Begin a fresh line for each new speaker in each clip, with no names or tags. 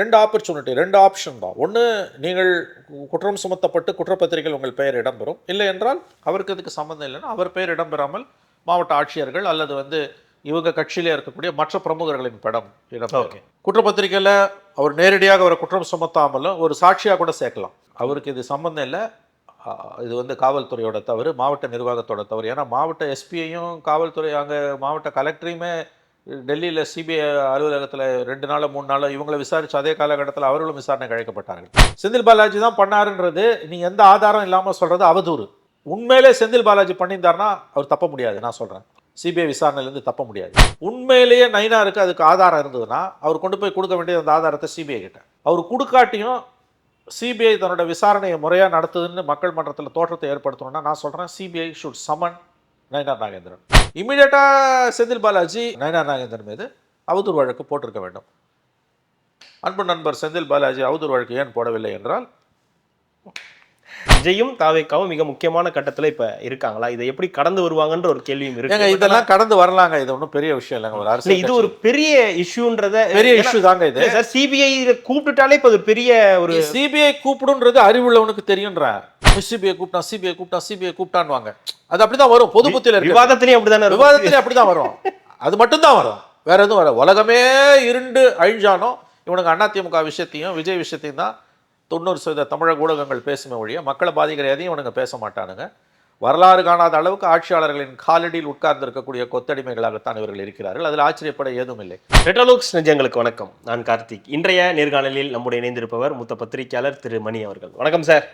ரெண்டு ஆப்பர்ச்சுனிட்டி ரெண்டு ஆப்ஷன் தான். ஒன்று நீங்கள் குற்றம் சுமத்தப்பட்டு குற்றப்பத்திரிகையில் உங்கள் பெயர் இடம்பெறும். இல்லை என்றால் அவருக்கு அதுக்கு சம்மந்தம் இல்லைன்னா அவர் பெயர் இடம்பெறாமல் மாவட்ட ஆட்சியர்கள் அல்லது வந்து இவங்க கட்சியிலே இருக்கக்கூடிய மற்ற பிரமுகர்களின் படம் இடம்பெறும். குற்றப்பத்திரிகையில் அவர் நேரடியாக அவரை குற்றம் சுமத்தாமலும் ஒரு சாட்சியாக கூட சேர்க்கலாம். அவருக்கு இது சம்மந்தம் இல்லை. இது வந்து காவல்துறையோட தவறு மாவட்ட நிர்வாகத்தோட தவறு. ஏன்னா மாவட்ட எஸ்பியையும் காவல்துறை அங்கே மாவட்ட கலெக்டரையுமே டெல்லியில் சிபிஐ அலுவலகத்தில் ரெண்டு நாள் மூணு நாள் இவங்களை விசாரித்து அதே காலகட்டத்தில் அவர்களும் விசாரணைக்கு அழைக்கப்பட்டார்கள். செந்தில் பாலாஜி தான் பண்ணாருன்றது நீங்கள் எந்த ஆதாரம் இல்லாமல் சொல்கிறது அவதூறு. உண்மையிலே செந்தில் பாலாஜி பண்ணியிருந்தாருன்னா அவர் தப்ப முடியாது நான் சொல்கிறேன் சிபிஐ விசாரணையிலேருந்து தப்ப முடியாது. உண்மையிலேயே நைனாருக்கு அதுக்கு ஆதாரம் இருந்ததுன்னா அவர் கொண்டு போய் கொடுக்க வேண்டிய அந்த ஆதாரத்தை சிபிஐ கிட்ட. அவர் கொடுக்காட்டியும் சிபிஐ தன்னோட விசாரணையை முறையாக நடத்துதுன்னு மக்கள் மன்றத்தில் தோற்றத்தை ஏற்படுத்தணும்னா நான் சொல்கிறேன் CBI should summon Nainar Nagendran. இமீடியட்டாக செந்தில் பாலாஜி நயனார் நாகேந்திரன் மீது அவதூறு வழக்கு போட்டிருக்க வேண்டும். அன்பு நண்பர் செந்தில் பாலாஜி அவதூறு வழக்கு ஏன் போடவில்லை என்றால்
விஜயும் தாவேக்காவும் மிக முக்கியமான கட்டத்துல இப்ப இருக்காங்களா? இதை எப்படி கடந்து வருவாங்கன்ற ஒரு கேள்வியும் இருக்கு.
இதெல்லாம் கடந்து வரலாங்க. இது ஒன்றும் பெரிய விஷயம் இல்லைங்க. ஒரு அரசியல்
இது ஒரு பெரிய இஷ்யூன்றத
பெரிய issue தாங்க இது.
சார் சிபிஐ கூப்பிட்டுட்டாலே இப்ப அது பெரிய ஒரு
சிபிஐ கூப்பிடுன்றது அறிவுள்ளவனுக்கு தெரியுன்ற சிபிஐ கூப்பிட்டா சிபிஐ கூப்பிட்டா சிபிஐ கூப்பிட்டான்வாங்க அது அப்படிதான் வரும். பொது புத்தியில இருக்கு.
விவாதத்திலயும் அப்படிதானே இருக்கும்.
விவாதத்திலே அப்படிதான் வரும். அது மட்டும்தான் வரும். வேற எதுவும் வரும் உலகமே இருண்டு அழிஞ்சாலும் இவனுக்கு அதிமுக விஷயத்தையும் விஜய் விஷயத்தையும் தான் தொண்ணூறு சதவீத தமிழக ஊடகங்கள் பேசுமே ஒழிய மக்களை பாதிக்கிற எதையும் இவனுங்க பேச மாட்டானுங்க. வரலாறு காணாத அளவுக்கு ஆட்சியாளர்களின் காலடியில் உட்கார்ந்து இருக்கக்கூடிய கொத்தடிமைகளாகத்தான் இவர்கள் இருக்கிறார்கள். அதில் ஆச்சரியப்பட ஏதும் இல்லை
ரெட்ரோலுக்ஸ் நெஞ்சங்களுக்கு வணக்கம். நான் கார்த்திக். இன்றைய நேர்காணலில் நம்முடைய இணைந்திருப்பவர் மூத்த பத்திரிகையாளர் திரு மணி அவர்கள். வணக்கம் சார்.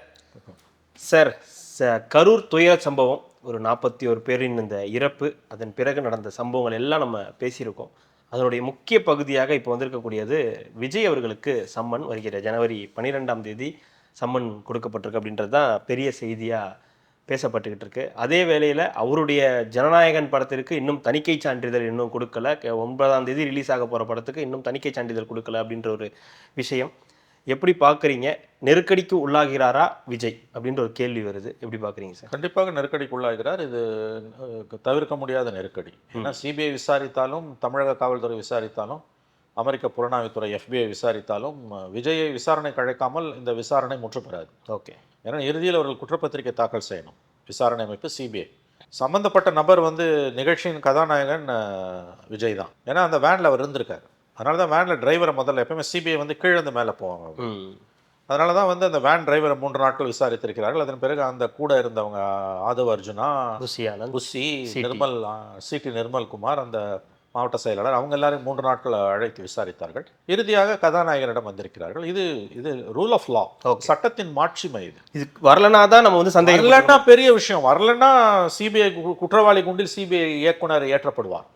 சார் ச- கரூர் துயர சம்பவம் ஒரு நாற்பத்தி ஒரு பேரின் இந்த இறப்பு அதன் பிறகு நடந்த சம்பவங்கள் எல்லாம் நம்ம பேசியிருக்கோம். அதனுடைய முக்கிய பகுதியாக இப்போ வந்திருக்கக்கூடியது விஜய் அவர்களுக்கு சம்மன் வருகிற ஜனவரி பன்னிரெண்டாம் தேதி சம்மன் கொடுக்கப்பட்டிருக்கு அப்படின்றது தான் பெரிய செய்தியாக பேசப்பட்டுக்கிட்டு இருக்கு. அதே வேளையில் அவருடைய ஜனநாயகன் படத்திற்கு இன்னும் தணிக்கை சான்றிதழ் இன்னும் கொடுக்கல. ஒன்பதாம் தேதி ரிலீஸ் ஆக போகிற படத்துக்கு இன்னும் தணிக்கை சான்றிதழ் கொடுக்கல அப்படின்ற ஒரு விஷயம். எப்படி பார்க்குறீங்க? நெருக்கடிக்கு உள்ளாகிறாரா விஜய்? அப்படின்ற ஒரு கேள்வி வருது. எப்படி பார்க்குறீங்க சார்?
கண்டிப்பாக நெருக்கடிக்குள்ளாகிறார் இது அஹ், தவிர்க்க முடியாத நெருக்கடி. ஏன்னா சிபிஐ விசாரித்தாலும் தமிழக காவல்துறை விசாரித்தாலும் அமெரிக்க புலனாய்வுத்துறை எஃபிஐ விசாரித்தாலும் விஜயை விசாரணைக்கு அழைக்காமல் இந்த விசாரணை முற்றுப்பெறாது
ஓகே.
ஏன்னா இறுதியில் அவர்கள் குற்றப்பத்திரிகை தாக்கல் செய்யணும். விசாரணை அமைப்பு சிபிஐ. சம்பந்தப்பட்ட நபர் வந்து நிகழ்ச்சியின் கதாநாயகன் விஜய் தான். ஏன்னா அந்த வேனில் அவர் இருந்திருக்காரு. அதனால தான் வேனில் டிரைவரை முதல்ல எப்பயுமே சிபிஐ வந்து கீழேந்து மேலே போவாங்க அதனால தான் வந்து அந்த வேன் டிரைவரை மூன்று நாட்கள் விசாரித்திருக்கிறார்கள். அதன் பிறகு அந்த கூட இருந்தவங்க ஆதவ அர்ஜுனா புஷி
சிடி.
நிர்மல் சிடி நிர்மல் குமார் அந்த மாவட்ட செயலாளர் அவங்க எல்லாரும் மூன்று நாட்கள் அழைத்து விசாரித்தார்கள். இறுதியாக கதாநாயகனிடம் வந்திருக்கிறார்கள். இது இது ரூல் ஆஃப் லா. சட்டத்தின் மாட்சிமை இது.
இது வரலனா தான் நம்ம வந்து சந்தேகம்
வரலன்னா பெரிய விஷயம். வரலன்னா சிபிஐ குற்றவாளி குண்டில் சிபிஐ இயக்குனர் ஏற்றப்படுவார்.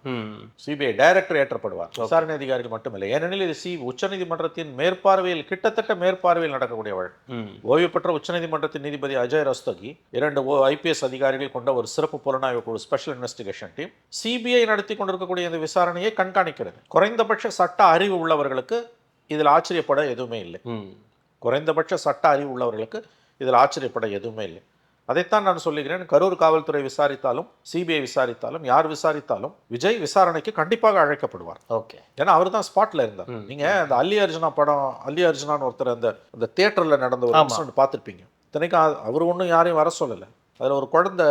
CBI director ஏற்றப்படுவார். விசாரணை அதிகாரிகள் மட்டுமில்லை. ஏனெனில் இது சி உச்சநீதிமன்றத்தின் மேற்பார்வையில் கிட்டத்தட்ட மேற்பார்வையில் நடக்கக்கூடிய வழக்கு. ஓய்வு பெற்ற உச்சநீதிமன்றத்தின் நீதிபதி அஜய் ரஸ்தகி இரண்டு ஐபிஎஸ் அதிகாரிகள் கொண்ட ஒரு சிறப்பு புலனாய்வு குழு ஸ்பெஷல் இன்வெஸ்டிகேஷன் டீம் சிபிஐ நடத்தி கொண்டிருக்கக்கூடிய இந்த விசாரணையை கண்காணிக்கிறது. குறைந்தபட்ச சட்ட அறிவு உள்ளவர்களுக்கு இதில் ஆச்சரியப்பட எதுவுமே இல்லை. குறைந்தபட்ச சட்ட அறிவு உள்ளவர்களுக்கு இதில் ஆச்சரியப்பட எதுவுமே இல்லை. அதைத்தான் நான் சொல்லுகிறேன். கரூர் காவல்துறை விசாரித்தாலும் சிபிஐ விசாரித்தாலும் யார் விசாரித்தாலும் விஜய் விசாரணைக்கு கண்டிப்பாக அழைக்கப்படுவார்.
ஓகே.
ஏன்னா அவர் தான் ஸ்பாட்ல இருந்தார். நீங்க அந்த அல்லி அர்ஜுனா படம் அல்லி அர்ஜுனான்னு ஒருத்தர் அந்த அந்த தியேட்டர்ல நடந்த ஒரு பார்த்துருப்பீங்க. இத்தனைக்கும் அவர் ஒன்றும் யாரையும் வர சொல்லலை. அதுல ஒரு குழந்தை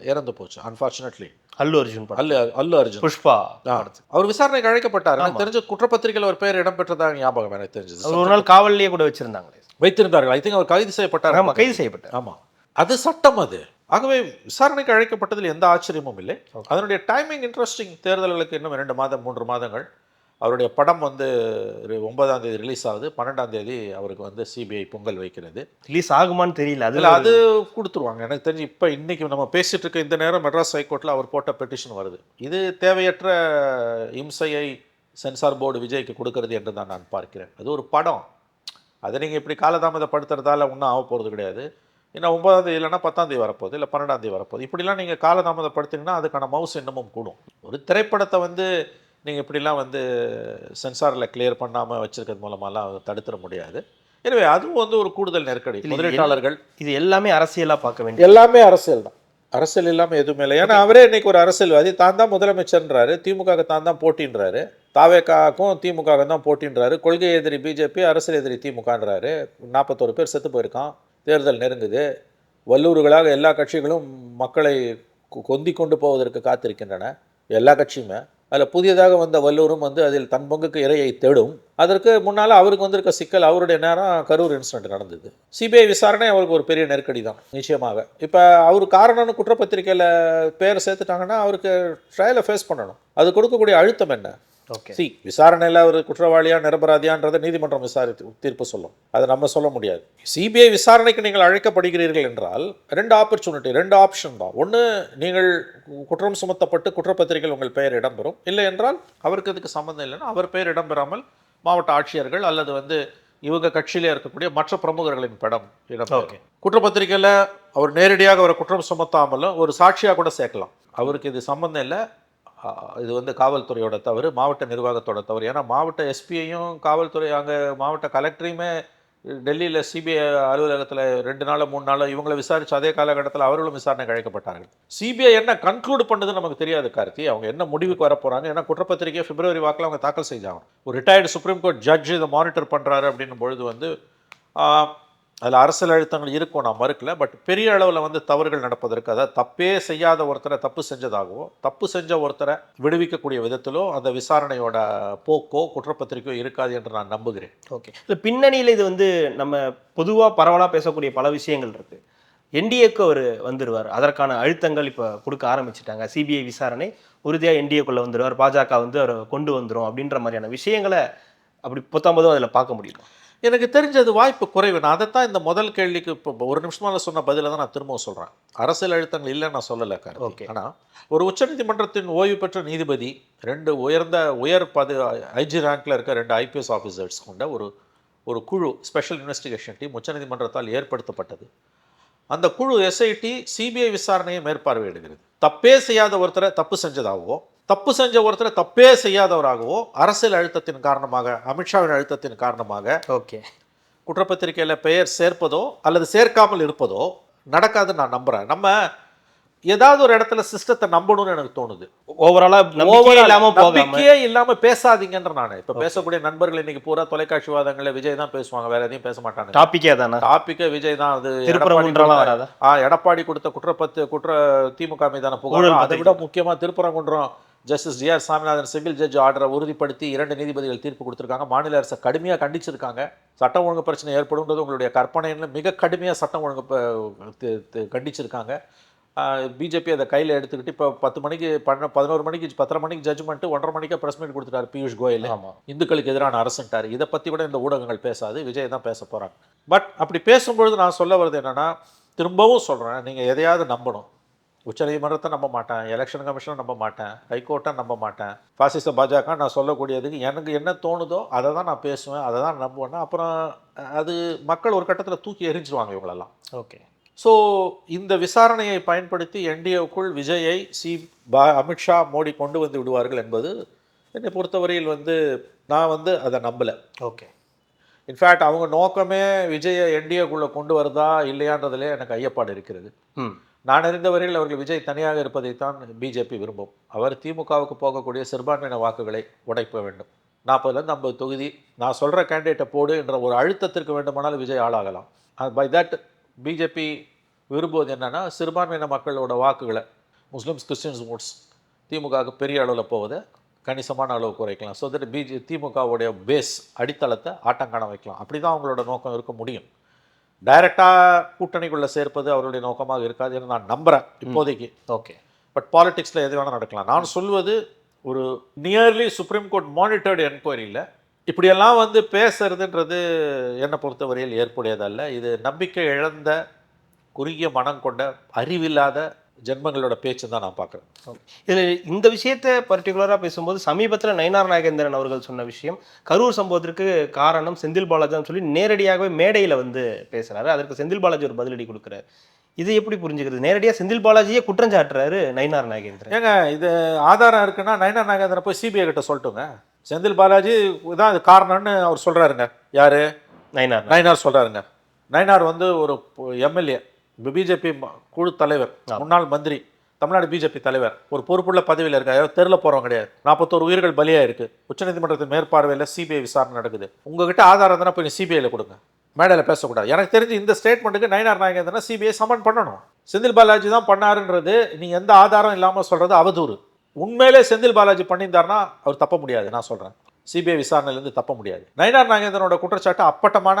இறந்து போச்சு அன்பார்ச்சுனேட்லி
அல்லு அர்ஜுன்
அல்லு அல்லு அர்ஜுன்.
புஷ்பா.
அவர் விசாரணைக்கு அழைக்கப்பட்டார். எனக்கு தெரிஞ்ச குற்றப்பத்திரிகையில் ஒரு பேர் இடம்பெற்றதாக ஞாபகம் எனக்கு தெரிஞ்சது.
ஒரு நாள் காவல்லையே கூட வச்சிருந்தாங்களே.
வைத்திருந்தார்கள். ஐ திங்க் அவர் கைது செய்யப்பட்டார்.
ஆமா கைது செய்யப்பட்டார்.
ஆமா. அது சட்டம் அது. ஆகவே விசாரணைக்கு அழைக்கப்பட்டதில் எந்த ஆச்சரியமும் இல்லை. அதனுடைய டைமிங் இன்ட்ரெஸ்டிங் தேர்தல்களுக்கு இன்னும் இரண்டு மாதம் மூன்று மாதங்கள். அவருடைய படம் வந்து ஒன்பதாம் தேதி ரிலீஸ் ஆகுது. பன்னெண்டாம் தேதி அவருக்கு வந்து சிபிஐ பொங்கல் வைக்கிறது.
ரிலீஸ் ஆகுமான்னு தெரியல.
அதில் அது கொடுத்துருவாங்க. எனக்கு தெரிஞ்சு இப்போ இன்னைக்கு நம்ம பேசிட்டு இருக்க இந்த நேரம் மெட்ராஸ் ஹைகோர்ட்டில் அவர் போட்ட பெட்டிஷன் வருது. இது தேவையற்ற இம்சையை சென்சார் போர்டு விஜய்க்கு கொடுக்கறது என்று தான் நான் பார்க்கிறேன். அது ஒரு படம். அதை நீங்கள் இப்படி காலதாமதப்படுத்துறதால ஒன்றும் ஆக போகிறது கிடையாது. இன்னும் ஒன்பதாம் தேதி இல்லைன்னா பத்தாம் தேதி வரப்போகுது இல்லை பன்னெண்டாம் தேதி வரப்போகுது. இப்படிலாம் நீங்கள் காலதாமதப்படுத்திங்கன்னா அதுக்கான மவுஸ் இன்னமும் கூடும். ஒரு திரைப்படத்தை வந்து நீங்கள் இப்படிலாம் வந்து சென்சாரில் கிளியர் பண்ணாமல் வச்சிருக்கிறது மூலமாலாம் தடுத்துட முடியாது. எனவே அதுவும் வந்து ஒரு கூடுதல் நெருக்கடி. முதலீட்டாளர்கள்
இது எல்லாமே அரசியலா பார்க்க வேண்டிய
எல்லாமே அரசியல் தான். அரசியல் இல்லாமல் எதுவுமே இல்லை. ஏன்னா அவரே இன்னைக்கு ஒரு அரசியல்வாதி. தான் தான் முதலமைச்சர்ன்றாரு. திமுக தான் தான் போட்டின்றாரு. தாவேக்காக்கும் திமுக தான் போட்டின்றாரு. கொள்கை எதிரி பிஜேபி அரசியல் எதிரி திமுகன்றாரு. நாற்பத்தோரு பேர் செத்து போயிருக்கான். தேர்தல் நெருங்குது. வல்லூறுகளாக எல்லா கட்சிகளும் மக்களை கொ- கொந்திக் கொண்டு போவதற்கு காத்திருக்கின்றன. எல்லா கட்சியுமே. அதில் புதியதாக வந்த வல்லூரும் வந்து அதில் தன் பங்குக்கு இரையை தேடும். அதற்கு முன்னால் அவருக்கு வந்திருக்க சிக்கல் அவருடைய நேரம் கரூர் இன்சிடென்ட் நடந்தது. சிபிஐ விசாரணை அவருக்கு ஒரு பெரிய நெருக்கடி தான் நிச்சயமாக. இப்போ அவர் காரணம்னு குற்றப்பத்திரிக்கையில் பேர் சேர்த்துட்டாங்கன்னா அவருக்கு ட்ரையலை ஃபேஸ் பண்ணணும். அது கொடுக்கக்கூடிய அழுத்தம் என்ன? சி விசாரணையில் அவர் குற்றவாளியா நிரபராதியான்றதை நீதிமன்றம் விசாரித்து தீர்ப்பு சொல்லும். அதை நம்ம சொல்ல முடியாது. சிபிஐ விசாரணைக்கு நீங்கள் அழைக்கப்படுகிறீர்கள் என்றால் ரெண்டு ஆப்பர்ச்சுனிட்டி ரெண்டு ஆப்ஷன் தான். ஒன்று நீங்கள் குற்றம் சுமத்தப்பட்டு குற்றப்பத்திரிகையில் உங்கள் பெயர் இடம்பெறும். இல்லை என்றால் அவருக்கு அதுக்கு சம்மந்தம் இல்லைன்னா அவர் பெயர் இடம்பெறாமல் மாவட்ட ஆட்சியர்கள் அல்லது வந்து இவங்க கட்சியிலே இருக்கக்கூடிய மற்ற பிரமுகர்களின் படம் இடம்பெறும்.
Okay.
குற்றப்பத்திரிக்கையில் அவர் நேரடியாக அவரை குற்றம் சுமத்தாமலும் ஒரு சாட்சியாக கூட சேர்க்கலாம். அவருக்கு இது சம்மந்தம் இல்லை. இது வந்து காவல்துறையோட தவறு மாவட்ட நிர்வாகத்தோட தவறு. ஏன்னா மாவட்ட எஸ்பியையும் காவல்துறை அங்கே மாவட்ட கலெக்டரையுமே டெல்லியில் சிபிஐ அலுவலகத்தில் ரெண்டு நாள் மூணு நாள் இவங்களை விசாரித்து அதே காலகட்டத்தில் அவர்களும் விசாரணைக்கு அழைக்கப்பட்டார்கள். சிபிஐ என்ன கன்க்ளூட் பண்ணது நமக்கு தெரியாது கார்த்தி. அவங்க என்ன முடிவுக்கு வர போகிறாங்க ஏன்னா குற்றப்பத்திரிகை பிப்ரவரி வாக்கில் அவங்க தாக்கல் செஞ்சாங்க ஒரு ரிட்டையர்டு சுப்ரீம் கோர்ட் ஜட்ஜ் இதை மானிட்டர் பண்ணுறாரு அப்படின்னும் பொழுது வந்து அதில் அரசியல் அழுத்தங்கள் இருக்கும் நான் மறுக்கல. பட் பெரிய அளவில் வந்து தவறுகள் நடப்பதற்கு அதாவது தப்பே செய்யாத ஒருத்தரை தப்பு செஞ்சதாகவோ தப்பு செஞ்ச ஒருத்தரை விடுவிக்கக்கூடிய விதத்திலோ அந்த விசாரணையோட போக்கோ குற்றப்பத்திரிக்கையோ இருக்காது என்று நான் நம்புகிறேன்.
ஓகே. இந்த பின்னணியில் இது வந்து நம்ம பொதுவாக பரவலாக பேசக்கூடிய பல விஷயங்கள் இருக்குது என்டிஏக்கு அவர் வந்துடுவார் அதற்கான அழுத்தங்கள் இப்போ கொடுக்க ஆரம்பிச்சிட்டாங்க. சிபிஐ விசாரணை உறுதியாக என்டிஏக்குள்ளே வந்துடுவார் பாஜக வந்து அவரை கொண்டு வந்துடும் அப்படின்ற மாதிரியான விஷயங்களை அப்படி பத்தொன்பதும் அதில் பார்க்க முடியும்?
எனக்கு தெரிஞ்சது வாய்ப்பு குறைவு. நான் அதைத்தான் இந்த முதல் கேள்விக்கு இப்போ ஒரு நிமிஷமால சொன்ன பதிலை தான் நான் திரும்பவும் சொல்கிறேன் அரசியல் அழுத்தங்கள் இல்லைன்னு நான் சொல்லலை
Okay.
ஓகே. ஆனால் ஒரு உச்சநீதிமன்றத்தின் ஓய்வு பெற்ற நீதிபதி ரெண்டு உயர்ந்த உயர் பது ஐஜி ரேங்க்ல இருக்க ரெண்டு ஐபிஎஸ் ஆஃபீஸர்ஸ் கொண்ட ஒரு ஒரு குழு ஸ்பெஷல் இன்வெஸ்டிகேஷன் டீம் உச்சநீதிமன்றத்தால் ஏற்படுத்தப்பட்டது. அந்த குழு எஸ்ஐடி சிபிஐ விசாரணையை மேற்பார்வையிடுகிறது. தப்பே செய்யாத ஒருத்தரை தப்பு செஞ்சதாகவோ தப்பு செஞ்ச ஒருத்தரை தப்பே செய்யாதவராகவோ அரசியல் அழுத்தத்தின் காரணமாக அமித்ஷாவின் அழுத்தத்தின் காரணமாக
ஓகே.
குற்றப்பத்திரிக்கையில் பெயர் சேர்ப்பதோ அல்லது சேர்க்காமல் இருப்பதோ நடக்காதுன்னு நான் நம்புறேன். நம்ம ஏதாவது ஒரு இடத்துல சிஸ்டத்தை நம்பணும்னு எனக்கு தோணுது.
போகாம.
நம்பிக்கையே இல்லாம பேசாதீங்கன்ற நான். இப்ப பேசக்கூடிய நண்பர்கள் இன்னைக்கு பூரா தொலைக்காட்சி வாதங்கள்ல விஜய் தான் பேசுவாங்க வேற எதையும் பேச மாட்டாங்க
டாப்பிக்கே தானே?
டாபிக்கே விஜய் தான். அது எடப்பாடி
வராதா?
கொடுத்த- ஆ எடப்பாடி கொடுத்த குற்றப்பத்து குற்ற திமுக மீதான புகார்.
ஊழல்
அதை விட முக்கியமா Thiruparankundram justice R Swaminathan civil judge ஆர்டரை உறுதிப்படுத்தி இரண்டு நீதிபதிகள் தீர்ப்பு கொடுத்திருக்காங்க. மாநில அரசை கடுமையா கண்டிச்சிருக்காங்க. சட்டம் ஒழுங்கு பிரச்சனை ஏற்படும்ன்றது உங்களுடைய கற்பனைன்னு மிக கடுமையா சட்டம் ஒழுங்கு கண்டிச்சிருக்காங்க. பிஜேபி அதை கையில் எடுத்துக்கிட்டு இப்போ பத்து மணிக்கு பன்ன பதினோரு மணிக்கு பத்தரை மணிக்கு ஜட்ஜ்மெண்ட் ஒன்றரை மணிக்கு ப்ரெஸ் மீட் கொடுத்துட்டாரு பியூஷ் கோயல்.
ஆமாம்
இந்துக்களுக்கு எதிரான அரசுன்ட்டார். இதை பற்றி கூட இந்த ஊடகங்கள் பேசாது. விஜய் தான் பேச போகிறாங்க பட் அப்படி பேசும்பொழுது நான் சொல்ல வர்றது என்னன்னா திரும்பவும் சொல்கிறேன் நீங்கள் எதையாவது நம்பணும். உச்சநீதிமன்றத்தை நம்ப மாட்டேன் எலெக்ஷன் கமிஷனை நம்ப மாட்டேன் ஹைகோர்ட்டை நம்ப மாட்டேன். பாசிச பாஜக நான் சொல்லக்கூடியதுக்கு எனக்கு என்ன தோணுதோ அதை தான் நான் பேசுவேன் அதை தான் நம்புவேன்னா அப்புறம் அது மக்கள் ஒரு கட்டத்தில் தூக்கி எரிஞ்சிருவாங்க இவங்களெல்லாம்.
ஓகே.
ஸோ இந்த விசாரணையை பயன்படுத்தி என்டிஏவுக்குள் விஜயை சி பா அமித்ஷா மோடி கொண்டு வந்து விடுவார்கள் என்பது என்னை பொறுத்தவரையில் வந்து நான் வந்து அதை நம்பலை.
ஓகே.
இன்ஃபேக்ட் அவங்க நோக்கமே விஜயை என்டிஏக்குள்ளே கொண்டு வருதா இல்லையான்றதிலே எனக்கு ஐயப்பாடு இருக்கிறது.
ம்.
நான் அறிந்தவரையில் அவர்கள் விஜய் தனியாக இருப்பதைத்தான் பிஜேபி விரும்பும். அவர் திமுகவுக்கு போகக்கூடிய சிறுபான்மையின வாக்குகளை உடைக்க வேண்டும். நாற்பதுலேருந்து ஐம்பது தொகுதி நான் சொல்கிற கேண்டிடேட்டை போடு என்ற ஒரு அழுத்தத்திற்கு வேண்டுமானால் விஜய் ஆளாகலாம். பை தட் பிஜேபி விரும்புவது என்னென்னா சிறுபான்மையின மக்களோட வாக்குகளை முஸ்லீம்ஸ் கிறிஸ்டின்ஸ் ஓட்ஸ் திமுகவுக்கு பெரிய அளவில் போவதை கணிசமான அளவு குறைக்கலாம். ஸோ தட் பிஜே திமுகவுடைய பேஸ் அடித்தளத்தை ஆட்டங்காண வைக்கலாம். அப்படி தான் அவங்களோட நோக்கம் இருக்க முடியும். டைரெக்டாக கூட்டணிக்குள்ளே சேர்ப்பது அவருடைய நோக்கமாக இருக்காது என்று நான் நம்புகிறேன் இப்போதைக்கு.
ஓகே.
பட் பாலிடிக்ஸில் எது வேணால் நடக்கலாம். நான் சொல்வது ஒரு நியர்லி சுப்ரீம் கோர்ட் மானிட்டர்டு என்கொயரியில் இப்படியெல்லாம் வந்து பேசுறதுன்றது என்னை பொறுத்தவரையில் ஏற்புடையதல்ல. இது நம்பிக்கை இழந்த குறுகிய மனம் கொண்ட அறிவில்லாத ஜென்மங்களோட பேச்சு தான் நான் பார்க்குறேன்.
இதில் இந்த விஷயத்தை பர்டிகுலராக பேசும்போது சமீபத்தில் நயினார் நாகேந்திரன் அவர்கள் சொன்ன விஷயம் கரூர் சம்பவத்திற்கு காரணம் செந்தில் பாலாஜின்னு சொல்லி நேரடியாகவே மேடையில் வந்து பேசுறாரு. அதற்கு செந்தில் பாலாஜி ஒரு பதிலடி கொடுக்குறாரு. இது எப்படி புரிஞ்சுக்கிறது? நேரடியாக செந்தில் பாலாஜியே குற்றம் சாட்டுறாரு நயினார் நாகேந்திரன்.
ஏங்க இது ஆதாரம் இருக்குன்னா நயனா நாகேந்திரன் போய் சிபிஐ கிட்ட சொல்லட்டுங்க செந்தில் பாலாஜி தான் இது காரணம்னு அவர் சொல்றாருங்க. யாரு?
நயினார்.
நயனார் சொல்றாருங்க. நயனார் வந்து ஒரு எம்எல்ஏ பிஜேபி குழு தலைவர் முன்னாள் மந்திரி தமிழ்நாடு பிஜேபி தலைவர் ஒரு பொறுப்புள்ள பதவியில் இருக்காரு. தெருவில் போகிறவங்க கிடையாது. நாற்பத்தோரு உயிர்கள் பலியாக இருக்கு உச்சநீதிமன்றத்தின் மேற்பார்வையில் சிபிஐ விசாரணை நடக்குது. உங்ககிட்ட ஆதாரம் தானே போய் சிபிஐயில் கொடுங்க. மேடையில் பேசக்கூடாது. எனக்கு தெரிஞ்சு இந்த ஸ்டேட்மெண்ட்டுக்கு நயனார் நாயகேந்திரன் சிபிஐ சமன் பண்ணணும். செந்தில் பாலாஜி தான் பண்ணாருன்றது நீங்கள் எந்த ஆதாரம் இல்லாமல் சொல்கிறது அவதூறு. உண்மையிலே செந்தில் பாலாஜி பண்ணியிருந்தாருன்னா அவர் தப்ப முடியாது. நான் சொல்கிறேன் சிபிஐ விசாரணையிலேருந்து தப்ப முடியாது. நயினார் நாகேந்திரனோட குற்றச்சாட்டு அப்பட்டமான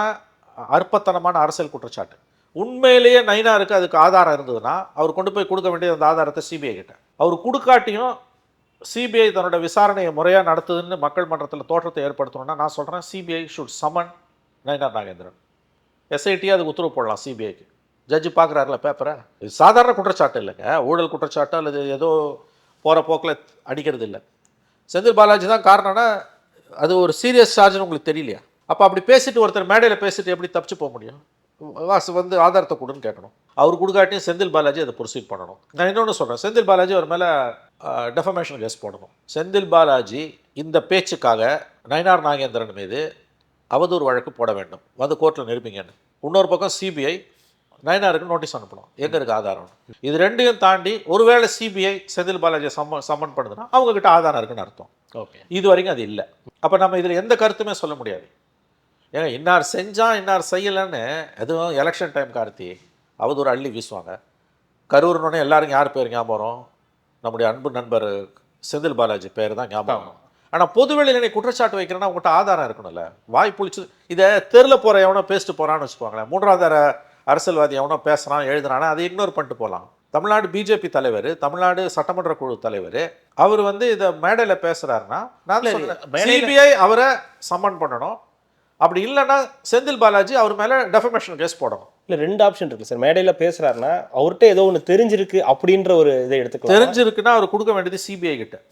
அற்பத்தனமான அரசியல் குற்றச்சாட்டு. உண்மையிலேயே நைனாருக்கு அதுக்கு ஆதாரம் இருந்ததுன்னா அவர் கொண்டு போய் கொடுக்க வேண்டிய அந்த ஆதாரத்தை சிபிஐ கிட்ட. அவர் கொடுக்காட்டியும் சிபிஐ தன்னோட விசாரணையை முறையாக நடத்துதுன்னு மக்கள் மன்றத்தில் தோற்றத்தை ஏற்படுத்தணும்னா நான் சொல்கிறேன் CBI should summon Nainar Nagendran. SIT அதுக்கு உத்தரவு போடலாம் சிபிஐக்கு ஜட்ஜு பார்க்குறாருல பேப்பரை இது சாதாரண குற்றச்சாட்டு இல்லைங்க. ஊழல் குற்றச்சாட்டு அல்லது ஏதோ போகிற போக்கில் அடிக்கிறது இல்லை. செந்தில் பாலாஜி தான் காரணம்னா அது ஒரு சீரியஸ் சார்ஜ்னு உங்களுக்கு தெரியலையா? அப்போ அப்படி பேசிட்டு ஒருத்தர் மேடையில் பேசிட்டு எப்படி தப்பிச்சு போக முடியும்? வாசு வந்து ஆதாரத்தை கொடுன்னு கேட்கணும். அவர் கொடுக்காட்டியும் செந்தில் பாலாஜி அதை ப்ரொசீட் பண்ணணும். நான் இன்னொன்று சொல்கிறேன் செந்தில் பாலாஜி அவர் மேலே டெஃபமேஷன் கேஸ் போடணும். செந்தில் பாலாஜி இந்த பேச்சுக்காக நயனார் நாகேந்திரன் மீது அவதூறு வழக்கு போட வேண்டும். வந்து கோர்ட்டில் நிரூபிங்கன்னு. இன்னொரு பக்கம் சிபிஐ நயனாருக்கு நோட்டீஸ் அனுப்பணும். எங்கே இருக்கு ஆதாரம்? இது ரெண்டையும் தாண்டி ஒருவேளை சிபிஐ செந்தில் பாலாஜியை சம்ம சம்மன் பண்ணுதுன்னா அவங்க கிட்ட ஆதாரம் இருக்குன்னு அர்த்தம்.
ஓகே
இது வரைக்கும் அது இல்லை. அப்போ நம்ம இதில் எந்த கருத்துமே சொல்ல முடியாது. ஏங்க இன்னார் செஞ்சான் இன்னார் செய்யலைன்னு எதுவும் எலெக்ஷன் டைம் கார்த்தி அவதூறு அள்ளி வீசுவாங்க. கரூர்னோடனே எல்லாரும் யார் பேர் ஞாபகம் வரும்? நம்முடைய அன்பு நண்பர் செந்தில் பாலாஜி பேர் தான் ஞாபகம் ஆனால் பொதுவெளியில் நீ குற்றச்சாட்டு வைக்கிறேன்னா உங்கள்கிட்ட ஆதாரம் இருக்கணும்ல. வாய் புளிச்சு இதை தெருவில் போகிற எவனோ பேசிட்டு போகிறான்னு வச்சுக்கோங்களேன். மூன்றாவது அரசியல்வாதி எவனோ பேசுகிறான் எழுதுறானா அதை இக்னோர் பண்ணிட்டு போகலாம் தமிழ்நாடு பிஜேபி தலைவர் தமிழ்நாடு சட்டமன்ற குழு தலைவர் அவர் வந்து இதை மேடையில் பேசுகிறாருன்னா நான் சிபிஐ அவரை சம்மன் பண்ணணும். அப்படி இல்லைன்னா செந்தில் பாலாஜி அவர் மேலே டெஃபமேஷன் கேஸ் போடணும்.
இல்லை ரெண்டு ஆப்ஷன் இருக்கு சார். மேடையில் பேசுறாருன்னா அவர்கிட்ட ஏதோ ஒன்று தெரிஞ்சிருக்கு அப்படின்ற ஒரு இதை எடுத்துக்கலாம்.
தெரிஞ்சிருக்குன்னா அவர் கொடுக்க வேண்டியது சிபிஐ கிட்ட.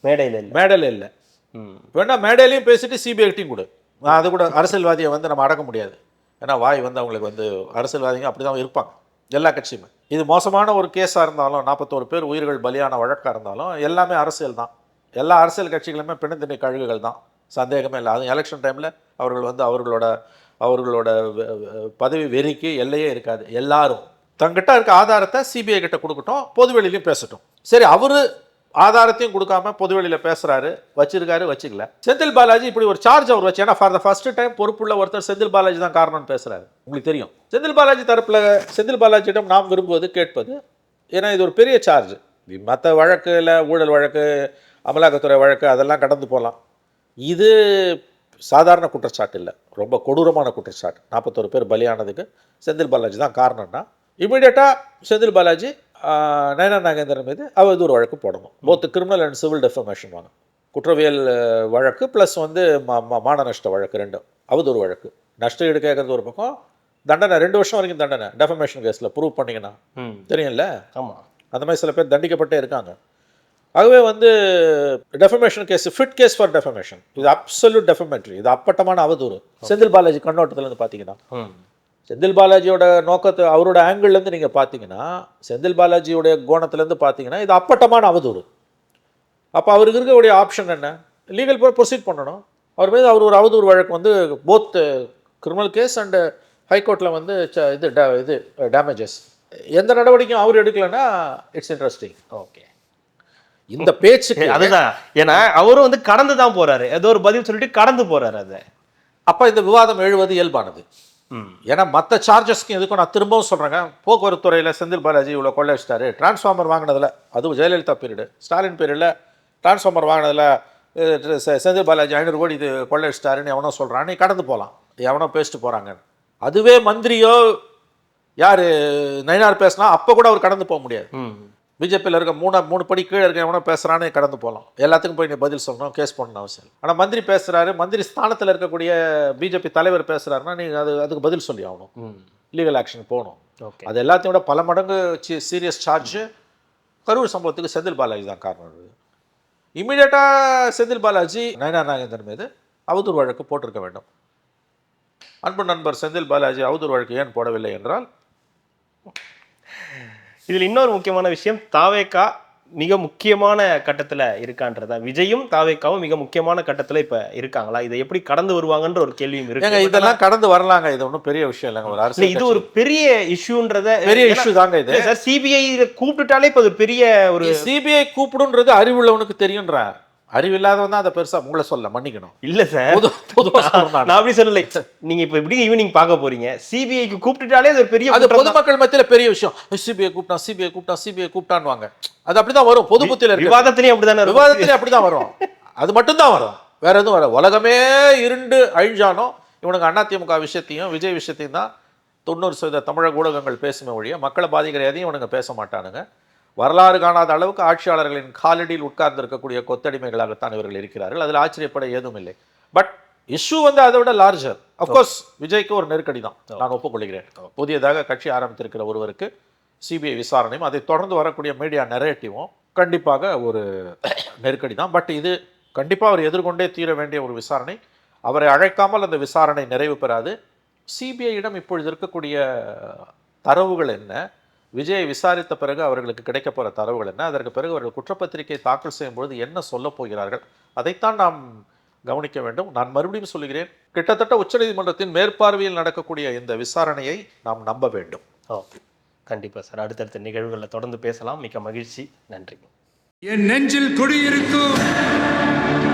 மேடையில் இல்லை.
மேடையில் இல்லை.
ம்.
வேணா மேடையிலையும் பேசிட்டு சிபிஐ கிட்டையும் கொடு. அது கூட அரசியல்வாதியை வந்து நம்ம அடக்க முடியாது. ஏன்னா வாய் வந்து அவங்களுக்கு வந்து அரசியல்வாதிங்க அப்படி தான் இருப்பாங்க. எல்லா கட்சியுமே. இது மோசமான ஒரு கேஸாக இருந்தாலும் நாற்பத்தோரு பேர் உயிர்கள் பலியான வழக்காக இருந்தாலும் எல்லாமே அரசியல் தான். எல்லா அரசியல் கட்சிகளுமே பிணந்திணை கழுகுகள் தான். சந்தேகமே இல்லை. அதுவும் எலெக்ஷன் டைமில் அவர்கள் வந்து அவர்களோட அவர்களோட பதவி வெறிக்கு எல்லையே இருக்காது. எல்லாரும். தங்கிட்ட இருக்க ஆதாரத்தை சிபிஐ கிட்ட கொடுக்கட்டும் பொதுவெளியிலையும் பேசட்டும். சரி அவர் ஆதாரத்தையும் கொடுக்காம பொதுவெளியில் பேசுகிறாரு வச்சிருக்காரு வச்சுக்கல. செந்தில் பாலாஜி இப்படி ஒரு சார்ஜ் அவர் வச்சு ஏன்னா ஃபார் த ஃபர்ஸ்ட் டைம் பொறுப்புள்ள ஒருத்தர் செந்தில் பாலாஜி தான் காரணம்னு பேசுகிறாரு உங்களுக்கு தெரியும். செந்தில் பாலாஜி தரப்பில் செந்தில் பாலாஜியிடம் நாம் விரும்புவது கேட்பது ஏன்னா இது ஒரு பெரிய சார்ஜ் மற்ற வழக்கில் ஊழல் வழக்கு அமலாக்கத்துறை வழக்கு அதெல்லாம் கடந்து போகலாம். இது சாதாரண குற்றச்சாட்டு இல்லை. ரொம்ப கொடூரமான குற்றச்சாட்டு. நாற்பத்தோரு பேர் பலியானதுக்கு செந்தில் பாலாஜி தான் காரணம்னா இமீடியட்டாக செந்தில் பாலாஜி நயனா நாகேந்திரன் மீது அவதூறு வழக்கு போடணும். Both criminal and civil defamation வாங்க. குற்றவியல் வழக்கு ப்ளஸ் வந்து மான நஷ்ட வழக்கு ரெண்டும். அவதூறு வழக்கு. நஷ்ட ஈடு கேட்கறது ஒரு பக்கம். தண்டனை ரெண்டு வருஷம் வரைக்கும் தண்டனை. டெஃபமேஷன் கேஸில் ப்ரூவ் பண்ணீங்கன்னா தெரியும்ல?
ஆமாம்
அந்த மாதிரி சில பேர் தண்டிக்கப்பட்டே இருக்காங்க. ஆகவே வந்து defamation case fit case for defamation இது அப்சல்யூட் டெஃபமேட்ரி இது அப்பட்டமான அவதூறு. செந்தில் பாலாஜி கண்ணோட்டத்துலேருந்து பார்த்தீங்கன்னா செந்தில் பாலாஜியோட நோக்கத்தை அவரோட ஆங்கிள்லேருந்து நீங்கள் பார்த்தீங்கன்னா செந்தில் பாலாஜியோட கோணத்துலேருந்து பார்த்தீங்கன்னா இது அப்பட்டமான அவதூறு. அப்போ அவருக்கு இருக்கக்கூடிய ஆப்ஷன் என்ன? லீகல் ப்ரொசீட் பண்ணணும். அவர் மீது அவர் ஒரு அவதூறு வழக்கு வந்து போத் கிரிமினல் கேஸ் அண்டு ஹைகோர்ட்டில் வந்து ச- இது இது டேமேஜஸ் எந்த நடவடிக்கையும் அவர் எடுக்கலைன்னா இட்ஸ் இன்ட்ரெஸ்டிங்
ஓகே
இந்த பேச்சுக்கு
அதுதான். ஏன்னா அவரும் வந்து கடந்து தான் போறாரு. ஏதோ ஒரு பதில் சொல்லிட்டு கடந்து போறாரு அதை.
அப்போ இந்த விவாதம் எழுவது இயல்பானது. ஏன்னா மற்ற சார்ஜஸ்க்கு எதுக்கும் நான் திரும்பவும் சொல்கிறேங்க போக்குவரத்து துறையில் செந்தில் பாலாஜி இவ்வளோ கொள்ளை அடிச்சிட்டாரு. டிரான்ஸ்ஃபார்மர் வாங்கினதில் அதுவும் ஜெயலலிதா பீரியடு ஸ்டாலின் பீரியடில் டிரான்ஸ்ஃபார்மர் வாங்கினதில் செந்தில் பாலாஜி ஐநூறு கோடி இது கொள்ளை அடிச்சிட்டாருன்னு எவனோ சொல்கிறான் நீ கடந்து போகலாம் எவனோ பேசிட்டு போகிறாங்க அதுவே மந்திரியோ யார் நயினார் பேசினா அப்போ கூட அவர் கடந்து போக முடியாது.
ம்.
பிஜேபியில் இருக்க மூணு மூணு படி கீழே இருக்க எவனோ பேசுகிறானே கடந்து போகலாம் எல்லாத்துக்கும் போய் நீ பதில் சொல்லணும் கேஸ் பண்ணணும் அவசியம் ஆனால் மந்திரி பேசுகிறாரு மந்திரி ஸ்தானத்தில் இருக்கக்கூடிய பிஜேபி தலைவர் பேசுகிறாருன்னா நீங்கள் அது அதுக்கு பதில் சொல்லி ஆகணும். லீகல் ஆக்ஷன் போகணும்.
ஓகே.
அது எல்லாத்தையும் விட பல மடங்கு சீரியஸ் சார்ஜ் கரூர் சம்பவத்துக்கு செந்தில் பாலாஜி தான் காரணம் இம்மிடியட்டாக செந்தில் பாலாஜி நயனா நாகேந்திரன் மீது அவதூறு வழக்கு போட்டிருக்க வேண்டும். அன்பு நண்பர் செந்தில் பாலாஜி அவதூறு வழக்கு ஏன் போடவில்லை என்றால்
இதில் இன்னொரு முக்கியமான விஷயம் தாவேக்கா மிக முக்கியமான கட்டத்துல இருக்கான்றதா. விஜயும் தாவேக்காவும் மிக முக்கியமான கட்டத்துல இப்ப இருக்காங்களா? இதை எப்படி கடந்து வருவாங்கன்ற ஒரு கேள்வியும் இருக்கு.
இதெல்லாம் கடந்து வரலாங்க. இது ஒன்றும் பெரிய விஷயம் இல்லைங்க. ஒரு அரசியல்
இது ஒரு பெரிய இஷ்யூன்றத
பெரிய issue தாங்க இது.
சார் சிபிஐ கூப்பிட்டுட்டாலே இப்ப அது ஒரு பெரிய ஒரு
சிபிஐ கூப்பிடுன்றது அறிவுள்ளவனுக்கு தெரியுன்ற அறிவில்லாதவன் தான் அதை பெருசா உங்களை சொல்ல மன்னிக்கணும்.
இல்ல சார்
நான்.
அப்படி சொல்லலை. நீங்க இப்ப எப்படி ஈவினிங் பார்க்க போறீங்க? சிபிஐக்கு கூப்பிட்டுட்டாலே அது பெரிய
அது
தான்.
பொதுமக்கள் மத்தியில பெரிய விஷயம். சிபிஐ கூப்பிட்டா சிபிஐ கூப்பிட்டா சிபிஐ கூப்பிட்டான்வாங்க அது அப்படிதான் வரும். பொது புத்தியில
விவாதத்திலயும் அப்படிதானே இருக்கும்.
விவாதத்திலே அப்படிதான் வரும். அது மட்டும்தான் வரும். வேற எதுவும் வரும் உலகமே இருண்டு அழிஞ்சாலும் இவனுக்கு அதிமுக விஷயத்தையும் விஜய் விஷயத்தையும் தான் தொண்ணூறு சதவீத தமிழக ஊடகங்கள் பேசுமே ஒழிய மக்களை பாதிக்கிற எதையும் இவனுங்க பேச மாட்டானுங்க. வரலாறு காணாத அளவுக்கு ஆட்சியாளர்களின் காலடியில் உட்கார்ந்து இருக்கக்கூடிய கொத்தடிமைகளாகத்தான் இவர்கள் இருக்கிறார்கள். அதில் ஆச்சரியப்பட ஏதும் இல்லை பட் இஷ்யூ வந்து அதை விட லார்ஜர் அஃப்கோர்ஸ் விஜய்க்கு ஒரு நெருக்கடி தான். நான் ஒப்புக்கொள்கிறேன். புதியதாக கட்சி ஆரம்பித்திருக்கிற ஒருவருக்கு சிபிஐ விசாரணையும் அதை தொடர்ந்து வரக்கூடிய மீடியா நெரேட்டிவும் கண்டிப்பாக ஒரு நெருக்கடி தான். பட் இது கண்டிப்பாக அவர் எதிர்கொண்டே தீர வேண்டிய ஒரு விசாரணை. அவரை அழைக்காமல் அந்த விசாரணை நிறைவு பெறாது. சிபிஐயிடம் இப்பொழுது இருக்கக்கூடிய தரவுகள் என்ன? விஜயை விசாரித்த பிறகு அவர்களுக்கு கிடைக்கப் போகிற தரவுகள் என்ன? அதற்கு பிறகு அவர்கள் குற்றப்பத்திரிகை தாக்கல் செய்யும் பொழுது என்ன சொல்லப் போகிறார்கள்? அதைத்தான் நாம் கவனிக்க வேண்டும். நான் மறுபடியும் சொல்கிறேன் கிட்டத்தட்ட உச்சநீதிமன்றத்தின் மேற்பார்வையில் நடக்கக்கூடிய இந்த விசாரணையை நாம் நம்ப வேண்டும்.
ஓ கண்டிப்பா சார். அடுத்தடுத்த நிகழ்வுகளில் தொடர்ந்து பேசலாம். மிக்க மகிழ்ச்சி. நன்றி.
என் நெஞ்சில் குடியிருக்கும்